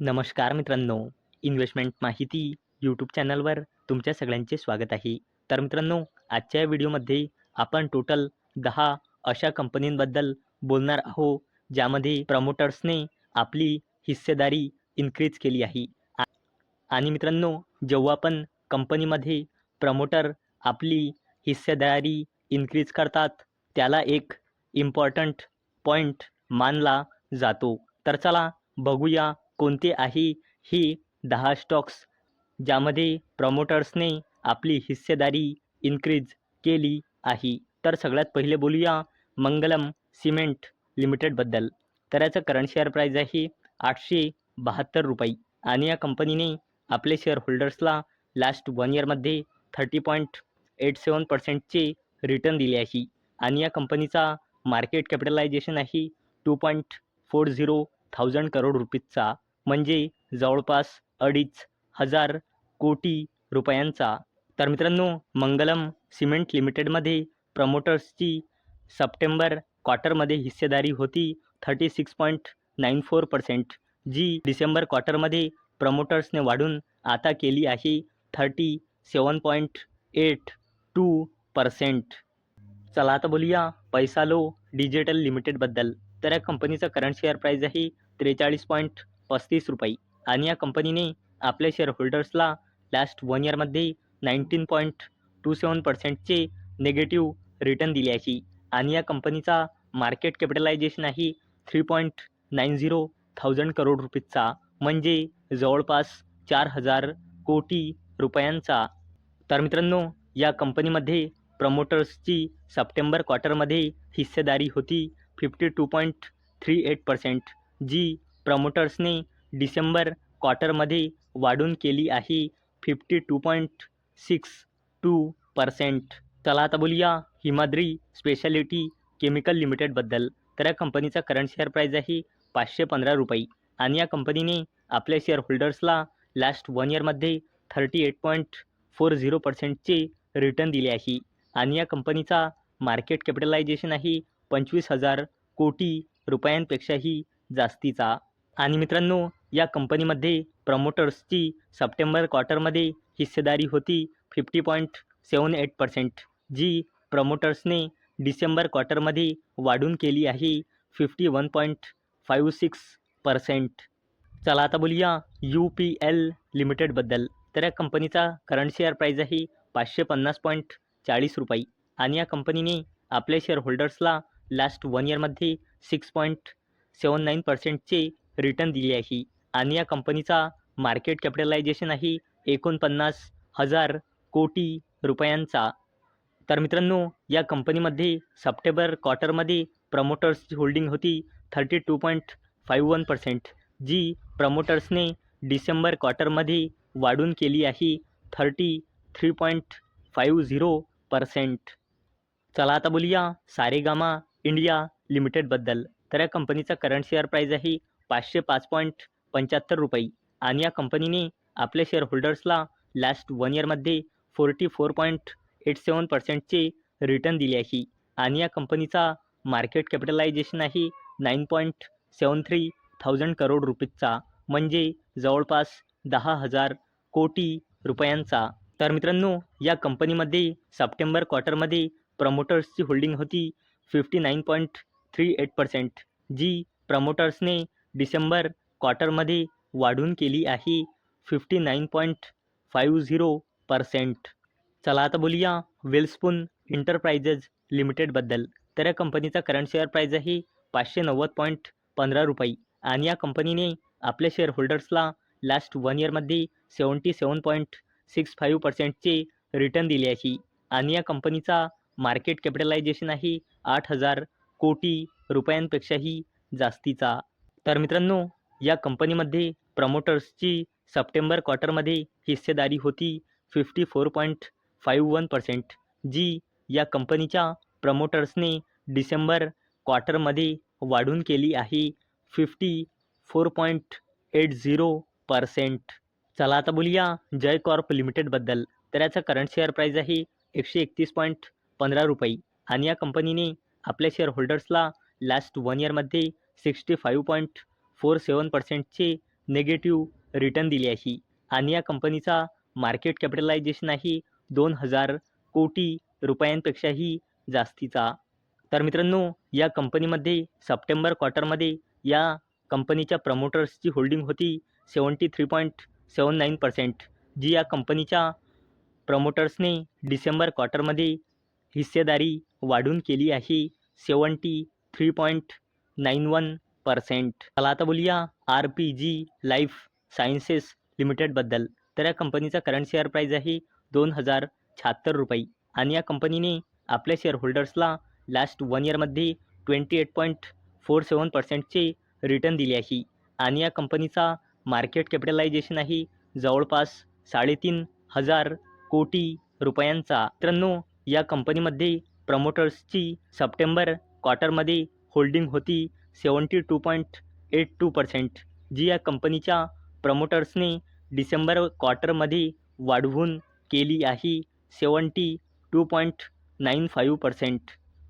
नमस्कार मित्रांनो. इन्व्हेस्टमेंट माहिती यूट्यूब चॅनलवर तुमच्या सगळ्यांचे स्वागत आहे. तर मित्रांनो आजच्या या व्हिडिओमध्ये आपण टोटल दहा अशा कंपनींबद्दल बोलणार आहोत ज्यामध्ये प्रमोटर्सने आपली हिस्सेदारी इन्क्रीज केली आहे. आणि मित्रांनो जेव्हा पण कंपनीमध्ये प्रमोटर आपली हिस्सेदारी इन्क्रीज करतात त्याला एक इम्पॉर्टंट पॉईंट मानला जातो. तर चला बघूया कोणते आहे ही दहा स्टॉक्स ज्यामध्ये प्रमोटर्सने आपली हिस्सेदारी इन्क्रीज केली आहे. तर सगळ्यात पहिले बोलूया मंगलम सिमेंट लिमिटेडबद्दल तर याचं करंट शेअर प्राईज आहे आठशे बहात्तर रुपये. आणि या कंपनीने आपले शेअर होल्डर्सला लास्ट वन इयरमध्ये थर्टी पॉईंट एट सेवन पर्सेंटचे रिटर्न दिले आहे. आणि या कंपनीचा मार्केट कॅपिटलायझेशन आहे two point four zero thousand crore रुपीजचा म्हणजे जवळपास अडीच हजार कोटी रुपयांचा. तर मित्रांनो मंगलम सिमेंट लिमिटेडमध्ये प्रमोटर्सची सप्टेंबर क्वार्टरमध्ये हिस्सेदारी होती thirty six point nine four percent जी डिसेंबर क्वार्टरमध्ये प्रमोटर्सने वाढून आता केली आहे thirty seven point eight two percent. चला आता बोलूया पैसालो डिजिटल लिमिटेडबद्दल. तर या कंपनीचं करंट शेअर प्राईज आहे त्रेचाळीस पॉईंट पस्तीस रुपये. आणि या कंपनीने आपल्या शेअरहोल्डर्सला लास्ट वन इयरमध्ये नाईन्टीन पॉईंट टू सेवन पर्सेंटचे निगेटिव्ह रिटर्न दिले आहे. आणि या कंपनीचा मार्केट कॅपिटलायझेशन आहे three point nine zero thousand crore रुपीजचा म्हणजे जवळपास चार हजार कोटी रुपयांचा. तर मित्रांनो या कंपनीमध्ये प्रमोटर्सची सप्टेंबर क्वार्टरमध्ये हिस्सेदारी होती fifty two point three eight percent जी प्रमोटर्सने डिसेंबर क्वार्टरमध्ये वाढून केली आहे fifty two point six two percent. चला आता बोलूया हिमाद्री स्पेशालिटी केमिकल लिमिटेडबद्दल. तर या कंपनीचा करंट शेअर प्राईज आहे पाचशे पंधरा रुपये. आणि या कंपनीने आपल्या शेअर होल्डर्सला लास्ट वन इयरमध्ये thirty eight point four zero पर्सेंटचे return दिले आहे. आणि या कंपनीचा मार्केट कॅपिटलायझेशन आहे पंचवीस हजार कोटी रुपयांपेक्षाही जास्तीचा. आणि मित्रांनो या कंपनीमध्ये प्रमोटर्सची सप्टेंबर क्वार्टरमध्ये हिस्सेदारी होती fifty point seven eight percent जी प्रमोटर्सने डिसेंबर क्वार्टरमध्ये वाढून केली आहे fifty one point five six percent. चला आता बोलूया यू पी एल लिमिटेडबद्दल. तर या कंपनीचा करंट शेअर प्राईज आहे पाचशे पन्नास पॉईंट चाळीस रुपये आणि या कंपनीने आपल्या शेअर होल्डर्सला लास्ट वन इयरमध्ये सिक्स पॉईंट सेवन नाईन पर्सेंटचे रिटर्न दिली आहे. आणि या कंपनीचा मार्केट कॅपिटलायझेशन आहे एकोणपन्नास हजार कोटी रुपयांचा. तर मित्रांनो या कंपनीमध्ये सप्टेंबर क्वार्टरमध्ये प्रमोटर्सची होल्डिंग होती thirty two point five one percent जी प्रमोटर्सने डिसेंबर क्वार्टरमध्ये वाढून केली आहे thirty three point five zero percent चला आता बोलूया सारेगामा इंडिया लिमिटेडबद्दल. तर या कंपनीचा करंट शेअर प्राईज आहे पाचशे पाच पॉईंट पंच्याहत्तर रुपये. आणि या कंपनीने आपल्या शेअरहोल्डर्सला लास्ट वन इयरमध्ये forty four point eight seven पर्सेंटचे return दिले आहे. आणि या कंपनीचा मार्केट कॅपिटलायझेशन आहे nine point seven three thousand crore रुपीजचा म्हणजे जवळपास दहा हजार कोटी रुपयांचा. तर मित्रांनो या कंपनीमध्ये सप्टेंबर क्वार्टरमध्ये प्रमोटर्सची होल्डिंग होती fifty nine point three eight percent जी प्रमोटर्सने डिसेंबर क्वार्टरमध्ये वाढून केली आहे. Fifty nine point five zero percent. चला आता बोलूया वेल्स्पून इंटरप्राइजेस लिमिटेडबद्दल. तर या कंपनीचा करंट शेअर प्राईज आहे पाचशे नव्वद पॉईंट पंधरा रुपये. आणि या कंपनीने आपल्या शेअर होल्डर्सला लास्ट वन इयरमध्ये seventy seven point six five पर्सेंटचे return दिले आहे. आणि या कंपनीचा मार्केट कॅपिटलायझेशन आहे आठ हजार कोटी रुपयांपेक्षाही जास्तीचा. तर मित्रांनो या कंपनीमध्ये प्रमोटर्सची सप्टेंबर क्वार्टरमध्ये हिस्सेदारी होती fifty four point five one percent जी या कंपनीच्या प्रमोटर्सने डिसेंबर क्वार्टरमध्ये वाढून केली आहे fifty four point eight zero percent. चला आता बोलूया जय कॉर्प लिमिटेडबद्दल तर याचा करंट शेअर प्राईज आहे एकशे एकतीस पॉईंट पंधरा रुपये आणि या कंपनीने आपल्या शेअर होल्डर्सला लास्ट वन इयरमध्ये sixty five point four seven पर्सेंटचे negative return दिले आहे. आणि या कंपनीचा मार्केट कॅपिटलायझेशन आहे दोन हजार कोटी रुपयांपेक्षाही जास्तीचा. तर मित्रांनो या कंपनीमध्ये सप्टेंबर क्वार्टरमध्ये या कंपनीच्या प्रमोटर्सची होल्डिंग होती seventy three point seven nine percent. जी या कंपनीच्या प्रमोटर्सने डिसेंबर क्वार्टरमध्ये हिस्सेदारी वाढून केली आहे seventy three point nine one percent. चला आता बोलूया R P G life sciences लिमिटेडबद्दल तर या कंपनीचा करंट शेअर प्राईज आहे दोन हजार शहात्तर रुपये. आणि या कंपनीने आपल्या शेअर होल्डर्सला लास्ट वन इयरमध्ये twenty eight point four seven पर्सेंटचे return दिले आहे. आणि या कंपनीचा मार्केट कॅपिटलायझेशन आहे जवळपास साडेतीन हजार कोटी रुपयांचा. मित्रांनो या कंपनीमध्ये प्रमोटर्सची सप्टेंबर क्वार्टरमध्ये होल्डिंग होती seventy two point eight two percent. जी या कंपनीच्या प्रमोटर्सने डिसेंबर क्वार्टरमध्ये वाढवून केली आहे seventy two point nine five percent.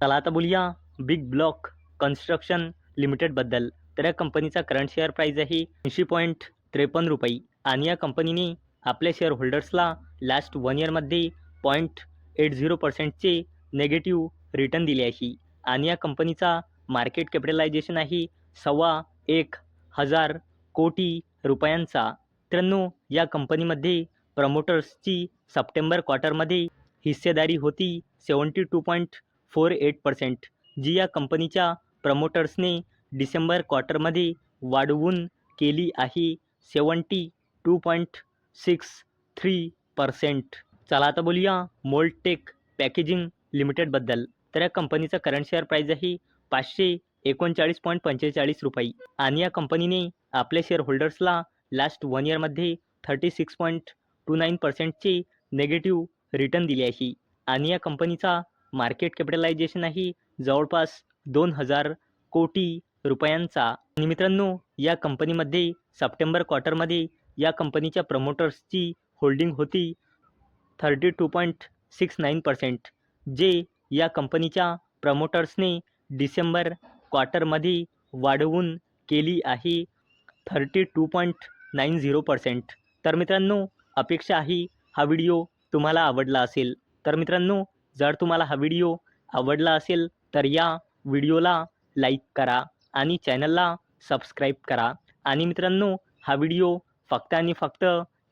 चला आता बोलूया बिग ब्लॉक कन्स्ट्रक्शन लिमिटेडबद्दल. तर या कंपनीचा करंट शेअर प्राईज आहे ऐंशी पॉईंट त्रेपन्न रुपये आणि या कंपनीने आपल्या शेअर होल्डर्सला लास्ट वन इयरमध्ये पॉईंट एट झिरो पर्सेंटचे नेगेटिव्ह रिटर्न दिले आहे. आणि या कंपनीचा मार्केट कॅपिटलायझेशन आहे. सव्वा एक हजार कोटी रुपयांचा. त्र्याण्णव या कंपनीमध्ये प्रमोटर्सची सप्टेंबर क्वार्टरमध्ये हिस्सेदारी होती seventy two point four eight percent. जी या कंपनीच्या प्रमोटर्सने डिसेंबर क्वार्टरमध्ये वाढवून केली आहे seventy two point six three percent. चला आता बोलूया मोल्टेक पॅकेजिंग लिमिटेडबद्दल. तर या कंपनीचा करंट शेअर प्राईज आहे पाचशे एकोणचाळीस पॉईंट पंचेचाळीस रुपये. आणि या कंपनीने आपल्या शेअरहोल्डर्सला लास्ट वन इयरमध्ये thirty six point two nine पर्सेंटचे negative return दिले आहे. आणि या कंपनीचा मार्केट कॅपिटलायझेशन आहे जवळपास दोन हजार कोटी रुपयांचा. आणि मित्रांनो या कंपनीमध्ये सप्टेंबर क्वार्टरमध्ये या कंपनीच्या प्रमोटर्सची होल्डिंग होती thirty two point six nine percent जे या कंपनीच्या प्रमोटर्सने डिसेंबर क्वार्टरमध्ये वाढवून केली आहे thirty two point nine zero percent. तर मित्रांनो अपेक्षा आहे हा व्हिडिओ तुम्हाला आवडला असेल. तर मित्रांनो जर तुम्हाला हा व्हिडिओ आवडला असेल तर या व्हिडिओला लाईक करा आणि चॅनलला सबस्क्राईब करा. आणि मित्रांनो हा व्हिडिओ फक्त आणि फक्त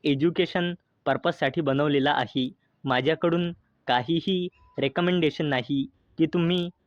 एज्युकेशन पर्पजसाठी बनवलेला आहे. माझ्याकडून काहीही रेकमेंडेशन नाही की तुम्ही